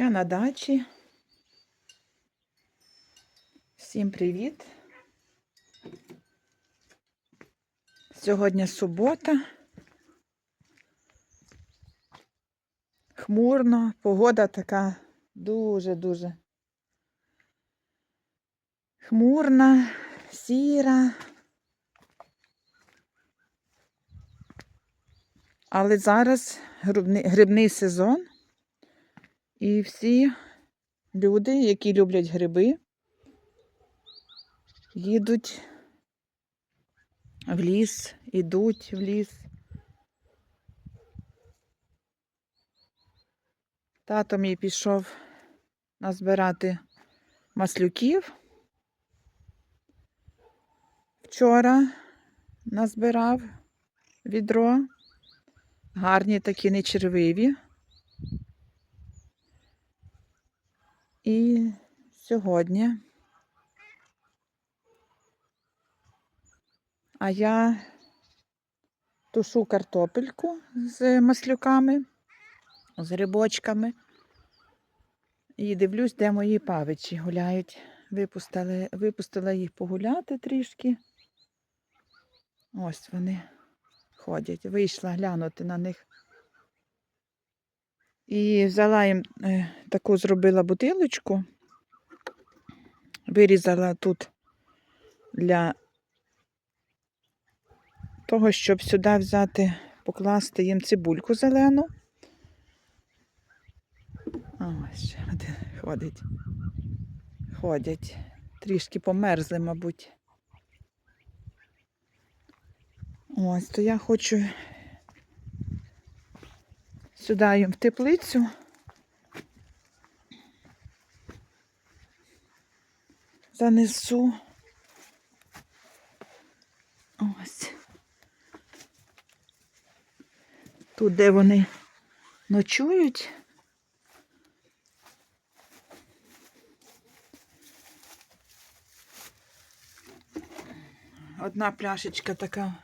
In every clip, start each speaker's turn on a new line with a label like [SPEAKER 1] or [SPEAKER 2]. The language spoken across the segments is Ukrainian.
[SPEAKER 1] Я на дачі. Всім привіт. Сьогодні субота. Хмурно, погода така дуже-дуже хмурна, сіра. Але зараз грибний, сезон. І всі люди, які люблять гриби, їдуть в ліс, ідуть в ліс. Тато мій пішов назбирати маслюків. Вчора назбирав відро. Гарні такі нечервиві. І сьогодні. А я тушу картопельку з маслюками, з грибочками. І дивлюсь, де мої павичі гуляють. Випустили, випустила їх погуляти трішки. Ось вони ходять. Вийшла глянути на них. І взяла їм е, таку зробила бутилочку, вирізала тут для того, щоб сюди взяти, покласти їм цибульку зелену. Ось ще один ходить. Ходять. Трішки померзли, мабуть. Ось, то я хочу сюди їм в теплицю. Занесу. Ось. Тут, де вони ночують. Одна пляшечка така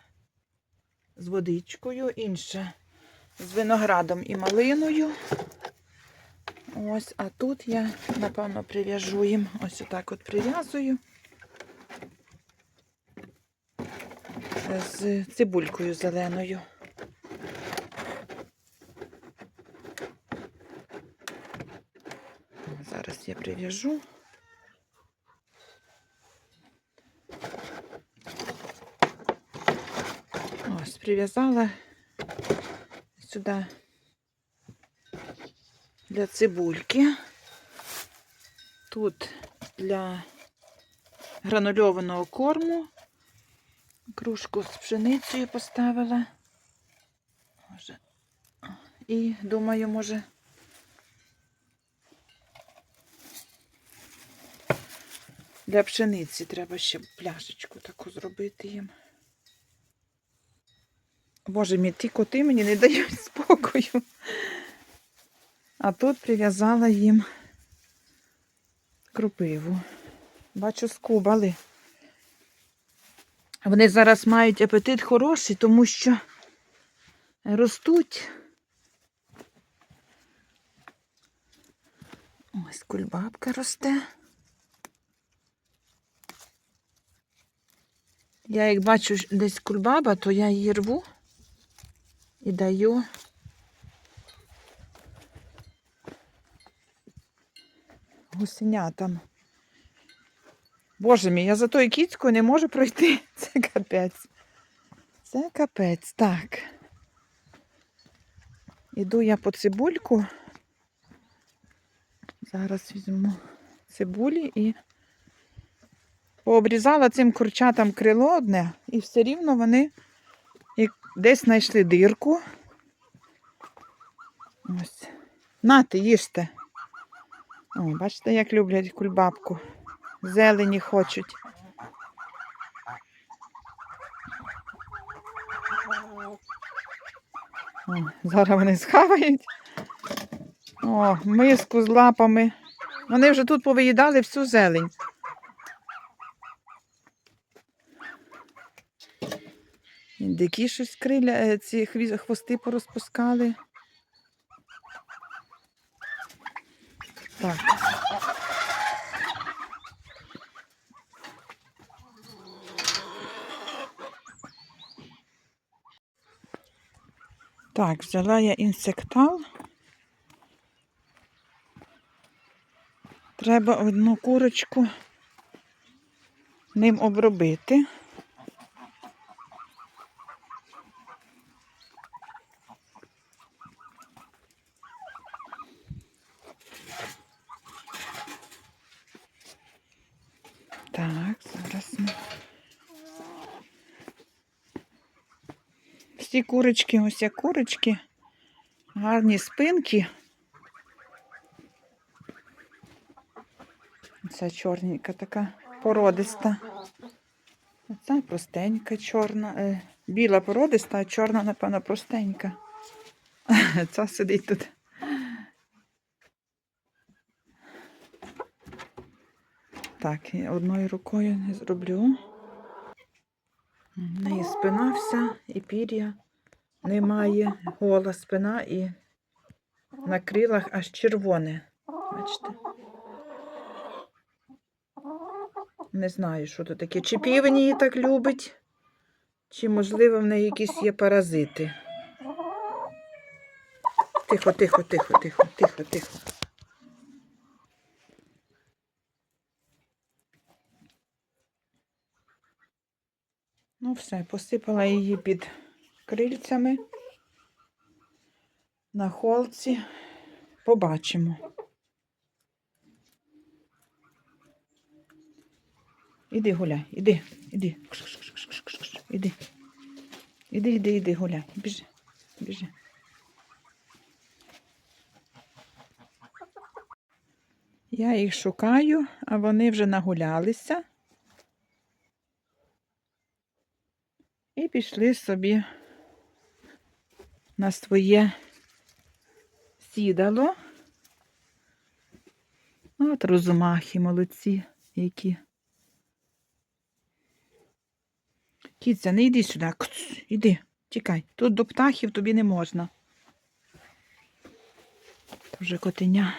[SPEAKER 1] з водичкою, інша з виноградом і малиною. Ось, а тут я, напевно, прив'яжу їм. Ось отак от прив'язую. З цибулькою зеленою. Зараз я прив'яжу. Ось, прив'язала сюди для цибульки. Тут для гранульованого корму. Кружку з пшеницею поставила. І думаю, може. Для пшениці треба ще пляшечку таку зробити їм. Боже мій, ті коти мені не дають спокою. А тут прив'язала їм кропиву. Бачу, скубали. Вони зараз мають апетит хороший, тому що ростуть. Ось кульбабка росте. Я як бачу десь кульбаба, то я її рву і даю гусенятам. Боже мій, я за тою кіцькою не можу пройти. Це капець. Це капець. Так. Іду я по цибульку. Зараз візьму цибулі і пообрізала цим курчатам крило одне, і все рівно вони десь знайшли дирку. Ось. Нате, їжте. О, бачите, як люблять кульбабку. Зелені хочуть. О, зараз вони схавають. О, миску з лапами. Вони вже тут повиїдали всю зелень. Індики щось криля, е, ці хвости порозпускали. Так. Так, взяла я інсектал. Треба одну курочку ним обробити. Так, зараз ми. Всі курочки, ось як курочки, гарні спинки. Ця чорненька така породиста. Оця простенька чорна. Е, біла породиста, а чорна, напевно, простенька. Ця сидить тут. Так, я одною рукою не зроблю. В неї спина вся і пір'я немає. Гола спина і на крилах аж червоне. Бачите? Не знаю, що це таке. Чи півень її так любить, чи, можливо, в неї якісь є паразити. Тихо, тихо, тихо, тихо, тихо, тихо. Ну, все, посипала її під крильцями на холці. Побачимо. Іди гуляй, іди, іди. Іди. Іди, іди, іди, гуляй. Біжи, біжи. Я їх шукаю, а вони вже нагулялися. І пішли собі на своє сідало. От розумахи молодці, які. Кіця, не йди сюди. Кц, іди, тікай. Тут до птахів тобі не можна. То вже котеня.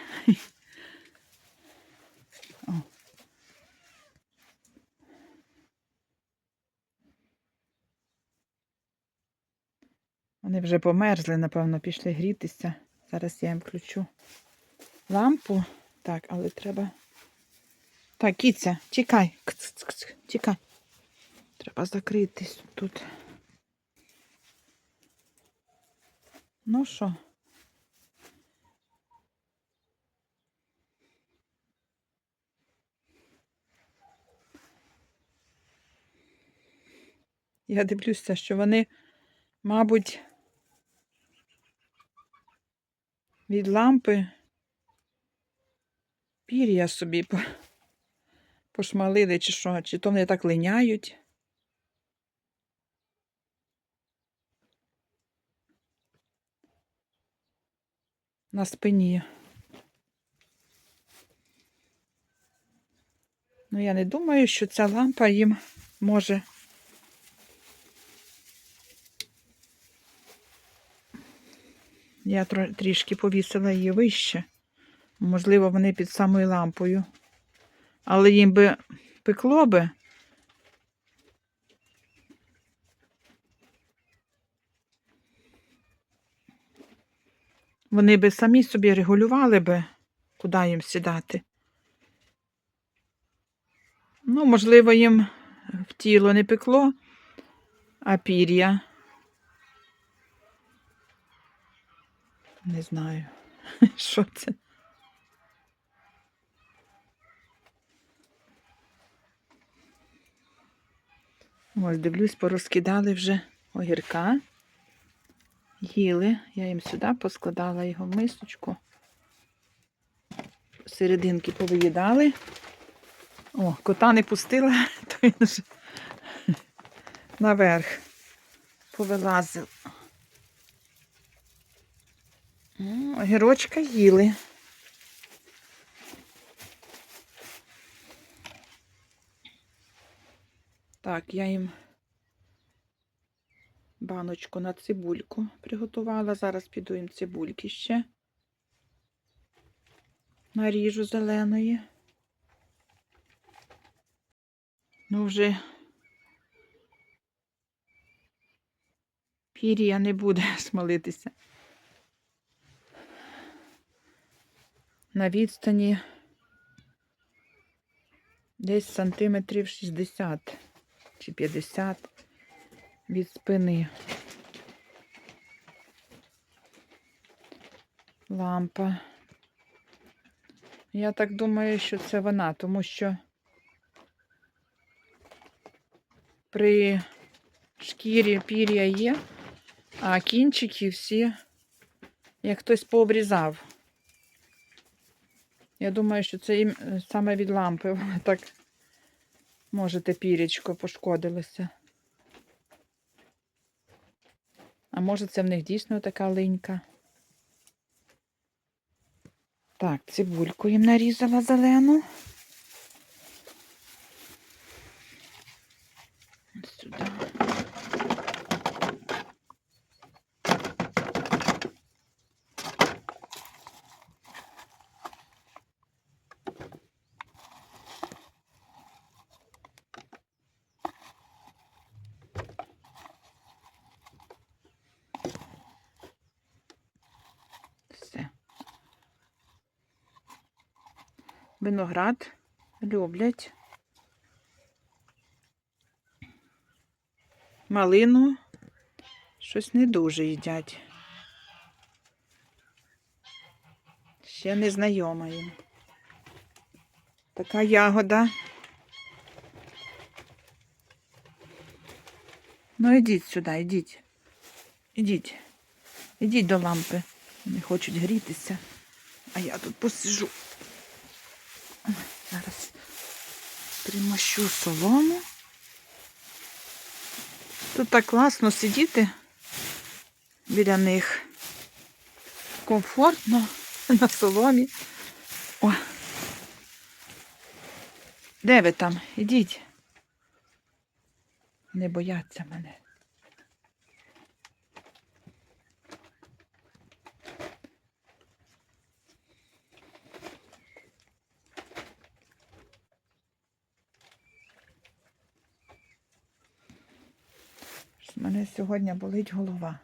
[SPEAKER 1] Вони вже померзли, напевно, пішли грітися. Зараз я їм включу лампу. Так, але треба. Так, кіця, тікай. Кц, Тікай. Треба закритись тут. Ну що? Я дивлюся, що вони, мабуть, від лампи пір'я собі по- пошмалили, чи що, чи то вони так линяють. На спині. Ну, я не думаю, що ця лампа їм може. Я трішки повісила її вище. Можливо, вони під самою лампою. Але їм би пекло би. Вони би самі собі регулювали би, куди їм сідати. Ну, можливо, їм в тіло не пекло, а пір'я. Не знаю, що це. Ось, дивлюсь, порозкидали вже огірка. Їли. Я їм сюди поскладала його в мисочку. Серединки повиїдали. О, кота не пустила, то він вже наверх повилазив. Огірочка їли. Так, я їм баночку на цибульку приготувала. Зараз піду їм цибульки ще. наріжу зеленої. Ну, вже пір'я не буде смолитися. На відстані десь сантиметрів 60 чи 50 від спини. Лампа. Я так думаю, що це вона, тому що при шкірі пір'я є, а кінчики всі, як хтось пообрізав. Я думаю, що це їм е, саме від лампи. Так, можете пірічко пошкодилося. А може, це в них дійсно така линька. Так, цибульку їм нарізала зелену. Ось Сюди. Все. Виноград люблять. Малину щось не дуже їдять. Ще не знайома їм. Така ягода. Ну, ідіть сюди, ідіть. Ідіть. Ідіть до лампи. Вони хочуть грітися. А я тут посижу. Зараз примощу солому. Тут так класно сидіти біля них. Комфортно на соломі. О. Де ви там? Ідіть. Не бояться мене. Мене сьогодні болить голова.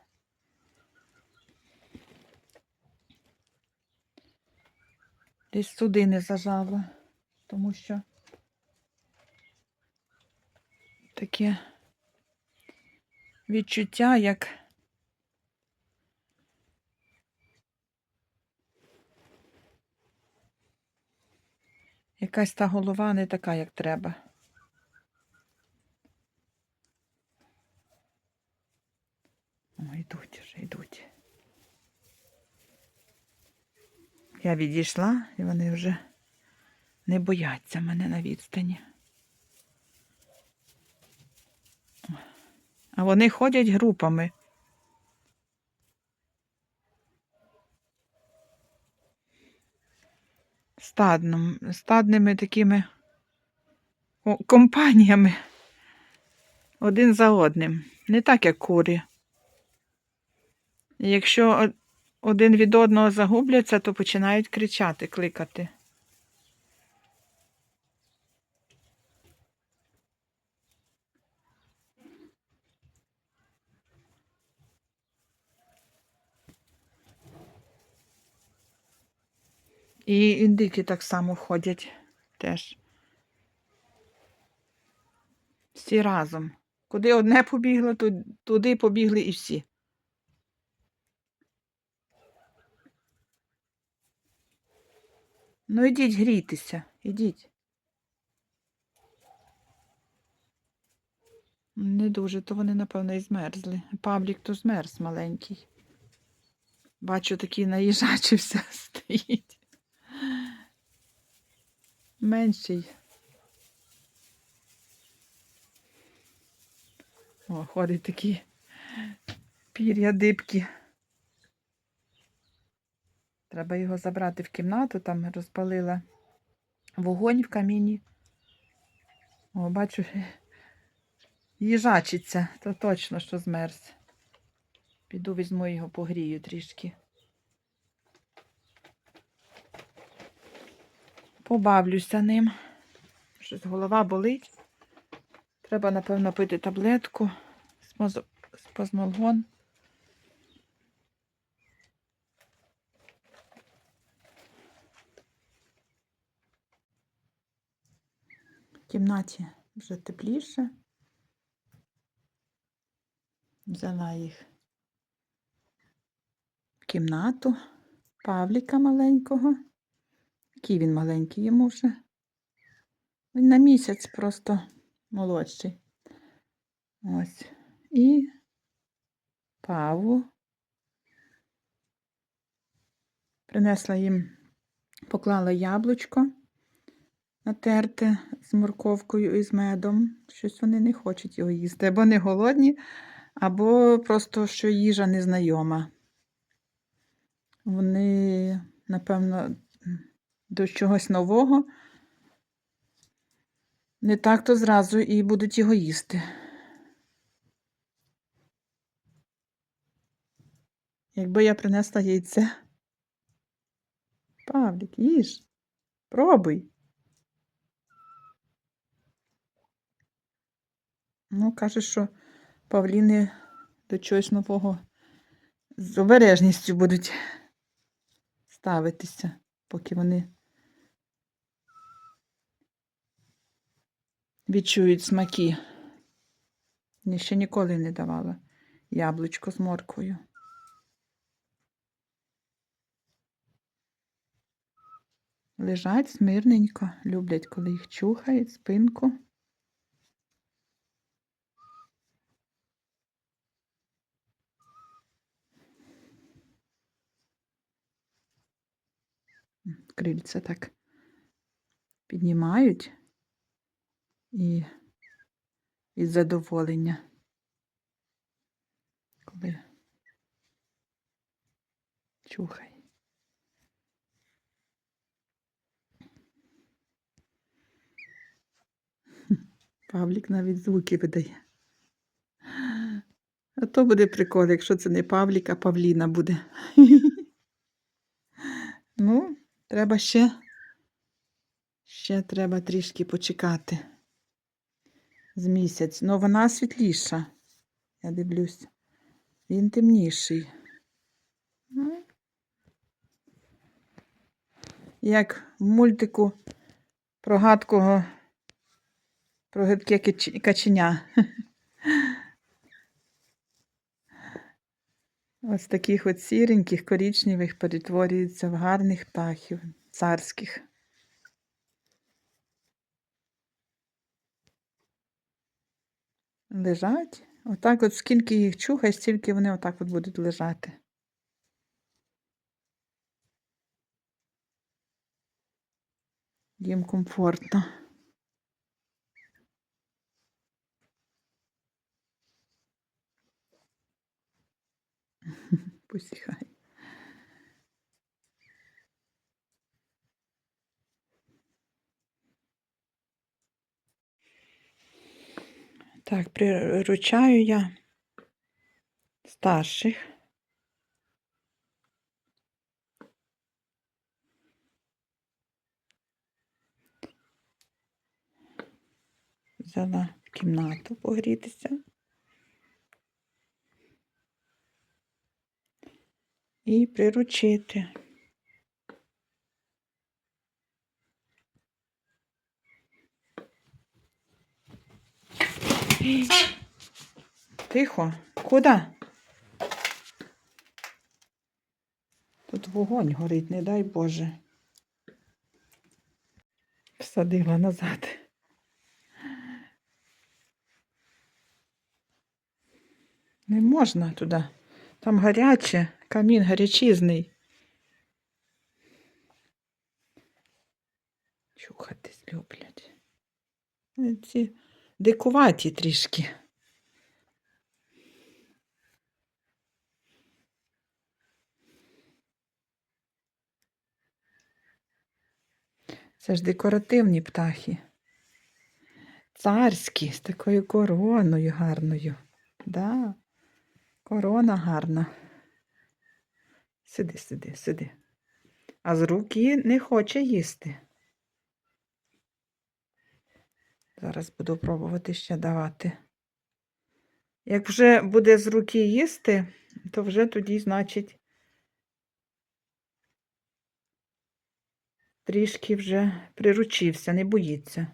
[SPEAKER 1] Десь сюди не зажало, тому що таке відчуття, як якась та голова не така, як треба. О, йдуть вже, йдуть. Я відійшла, і вони вже не бояться мене на відстані. А вони ходять групами. Стадном, стадними такими компаніями один за одним. Не так, як курі. Якщо один від одного загубляться, то починають кричати, кликати. І індики так само ходять теж. Всі разом. Куди одне побігло, туди побігли і всі. Ну, ідіть грійтеся, ідіть. Не дуже, то вони, напевно, і змерзли. Павлік то змерз маленький. Бачу, такий наїжачився стоїть. Менший. О, ходить такі пір'я дибкі. Треба його забрати в кімнату, там розпалила вогонь в каміні. О, бачу, їжачиться, то точно, що змерз. Піду візьму його погрію трішки. Побавлюся ним. Щось голова болить. Треба, напевно, пити таблетку спазмолгон. Кімнаті вже тепліше. Взяла їх в кімнату Павліка маленького. Який він маленький йому вже. Він на місяць просто молодший. Ось. І Паву. Принесла їм, поклала яблучко натерте з морковкою і з медом. Щось вони не хочуть його їсти. Або не голодні, або просто що їжа незнайома. Вони, напевно, до чогось нового. Не так то зразу і будуть його їсти. Якби я принесла яйце. Павлік, їж, пробуй. Ну, каже, що павліни до чогось нового з обережністю будуть ставитися, поки вони відчують смаки. Я ще ніколи не давала яблучко з морквою. Лежать смирненько, люблять, коли їх чухають, спинку. Крильця так піднімають і від задоволення. Коли чухай. Павлік навіть звуки видає. А то буде прикол, якщо це не Павлік, а Павліна буде. Ну, треба ще, ще треба трішки почекати з місяць. Ну, вона світліша. Я дивлюсь. Він темніший. Ну, Як в мультику про гадкого, про гидке каченя. Ось таких от сіреньких, корічневих перетворюється в гарних птахів, царських. Лежать. Отак от скільки їх чухай, стільки вони отак от будуть лежати. Їм комфортно. Посіхай. Так, приручаю я старших. Взяла в кімнату погрітися. І приручити. Тихо. Куди? Тут вогонь горить, не дай Боже. Всадила назад. Не можна туди. Там гаряче, камін гарячизний. Чухатись люблять. Ці дикуваті трішки. Це ж декоративні птахи. Царські, з такою короною гарною. Да. Корона гарна. Сиди, сиди, сиди. А з руки не хоче їсти. Зараз буду пробувати ще давати. Як вже буде з руки їсти, то вже тоді, значить, трішки вже приручився, не боїться.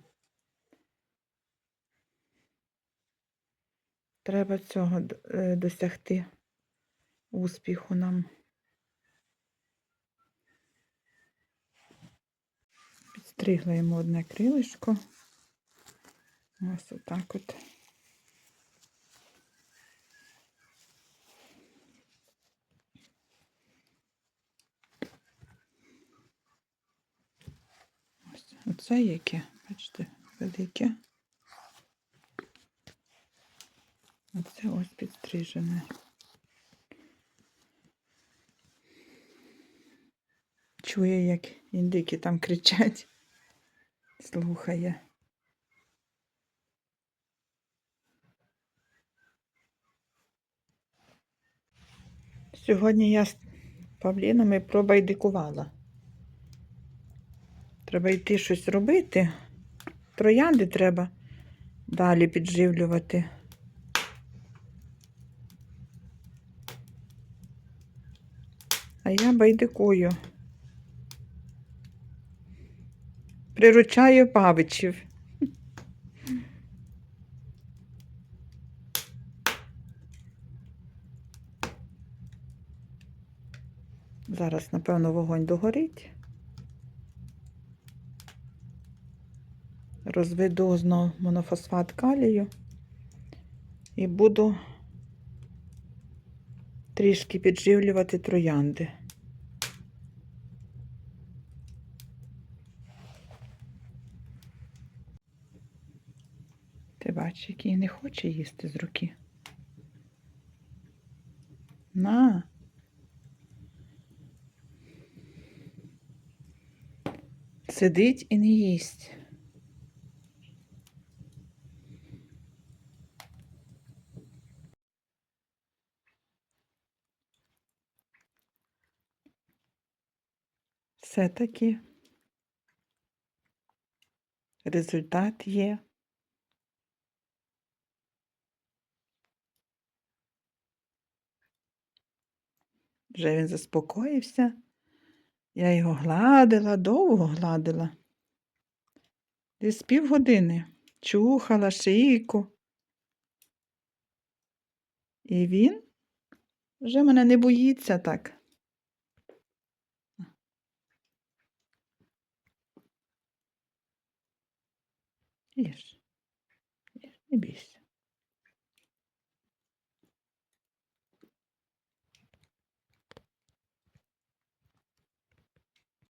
[SPEAKER 1] Треба цього е, досягти успіху нам. Підстригла йому одне крилишко. Ось отак от. Ось оце яке, бачите, велике. Оце ось підстрижене. Чує, як індики там кричать. Слухає. Сьогодні я з павлінами пробайдикувала. Треба йти щось робити. Троянди треба далі підживлювати. А я байдикую. Приручаю павичів. Зараз, напевно, вогонь догорить. Розведу знову монофосфат калію і буду трішки підживлювати троянди. Ти бачиш, який не хоче їсти з руки. На. Сидить і не їсть. Все-таки результат є. Вже він заспокоївся. Я його гладила, довго гладила. Десь півгодини чухала шийку. І він вже мене не боїться так. Їж. Їж, не бійся.